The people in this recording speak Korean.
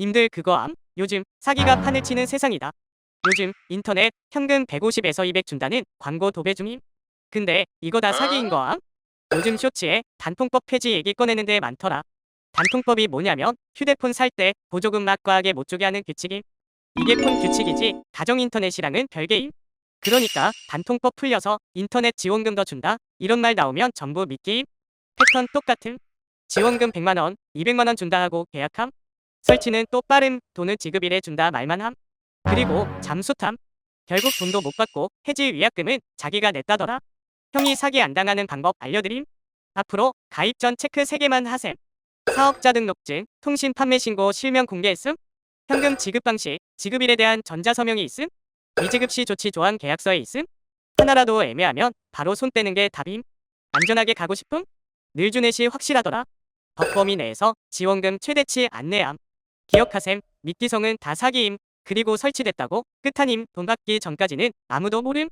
님들 그거 암? 요즘 사기가 판을 치는 세상이다. 요즘 인터넷 현금 150에서 200 준다는 광고 도배 중임. 근데 이거 다 사기인 거 암? 요즘 쇼츠에 단통법 폐지 얘기 꺼내는 데 많더라. 단통법이 뭐냐면 휴대폰 살 때 보조금 막과하게 못 주게 하는 규칙임. 이게 폰 규칙이지 가정 인터넷이랑은 별개임. 그러니까 단통법 풀려서 인터넷 지원금 더 준다 이런 말 나오면 전부 믿기임. 패턴 똑같음. 지원금 100만원, 200만원 준다 하고 계약함. 설치는 또 빠름, 돈을 지급일에 준다 말만 함. 그리고 잠수탐. 결국 돈도 못 받고 해지 위약금은 자기가 냈다더라. 형이 사기 안 당하는 방법 알려드림. 앞으로 가입 전 체크 3개만 하셈. 사업자 등록증, 통신 판매 신고 실명 공개했음. 현금 지급 방식, 지급일에 대한 전자서명이 있음. 미지급 시 조치 조항 계약서에 있음. 하나라도 애매하면 바로 손 떼는 게 답임. 안전하게 가고 싶음? 늘 주내 시 확실하더라. 법 범위 내에서 지원금 최대치 안내함. 기억하셈. 미끼성은 다 사기임. 그리고 설치됐다고 끝한임 돈 받기 전까지는 아무도 모름.